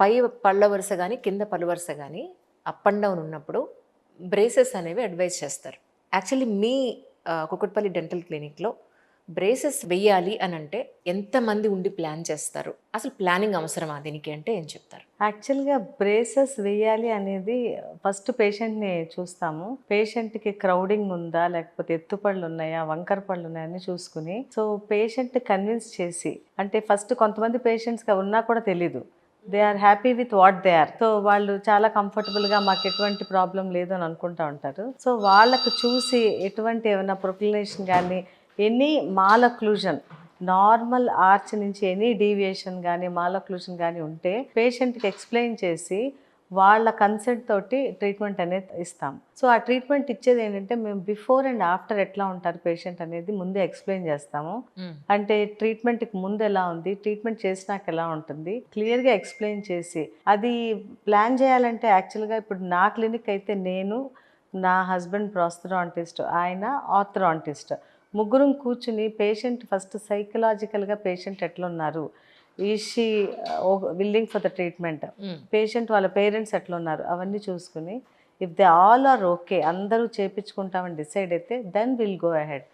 పై పళ్ళ వరుస కానీ కింద పళ్ళు వరుస కానీ అప్ అండ్ డౌన్ ఉన్నప్పుడు బ్రేసెస్ అనేవి అడ్వైజ్ చేస్తారు. యాక్చువల్లీ మీ ఆ, కుకట్పల్లి డెంటల్ క్లినిక్లో బ్రేసెస్ వెయ్యాలి అని అంటే ఎంతమంది ఉండి ప్లాన్ చేస్తారు? అసలు ప్లానింగ్ అవసరమా దీనికి అంటే ఏం చెప్తారు? యాక్చువల్గా బ్రేసెస్ వేయాలి అనేది ఫస్ట్ పేషెంట్ని చూస్తాము. పేషెంట్కి క్రౌడింగ్ ఉందా లేకపోతే ఎత్తుపళ్ళు ఉన్నాయా వంకర పళ్ళు ఉన్నాయని చూసుకుని సో పేషెంట్ కన్విన్స్ చేసి అంటే ఫస్ట్ కొంతమంది పేషెంట్స్కి ఉన్నా కూడా తెలీదు. They are happy with what they are so వాళ్ళు చాలా కంఫర్టబుల్గా మాకు ఎటువంటి ప్రాబ్లం లేదు అని అనుకుంటా ఉంటారు. సో వాళ్ళకు చూసి ఎటువంటి ఏమైనా ప్రొక్లినేషన్ కానీ ఎనీ మాలక్లూజన్ నార్మల్ ఆర్చ్ నుంచి ఎనీ డీవియేషన్ కానీ మాలక్లూజన్ కానీ ఉంటే పేషెంట్కి ఎక్స్ప్లెయిన్ చేసి వాళ్ళ కన్సెంట్ తోటి ట్రీట్మెంట్ అనేది ఇస్తాం. సో ఆ ట్రీట్మెంట్ ఇచ్చేది ఏంటంటే మేము బిఫోర్ అండ్ ఆఫ్టర్ ఎట్లా ఉంటారు పేషెంట్ అనేది ముందే ఎక్స్ప్లెయిన్ చేస్తాము. అంటే ట్రీట్మెంట్కి ముందు ఎలా ఉంది ట్రీట్మెంట్ చేసినాక ఎలా ఉంటుంది క్లియర్గా ఎక్స్ప్లెయిన్ చేసి అది ప్లాన్ చేయాలంటే యాక్చువల్గా ఇప్పుడు నా క్లినిక్ అయితే నేను నా హస్బెండ్ ప్రాస్థరాంటిస్ట్ ఆయన ఆర్థరాంటిస్ట్ ముగ్గురం కూర్చుని పేషెంట్ ఫస్ట్ సైకలాజికల్గా పేషెంట్ ఎట్లున్నారు? Is she willing for the treatment patient వాళ్ళ పేరెంట్స్ ఎట్లున్నారు? అవన్నీ చూసుకుని if they all are okay అందరూ చేపించుకుంటామని డిసైడ్ అయితే దెన్ విల్ గో అహెడ్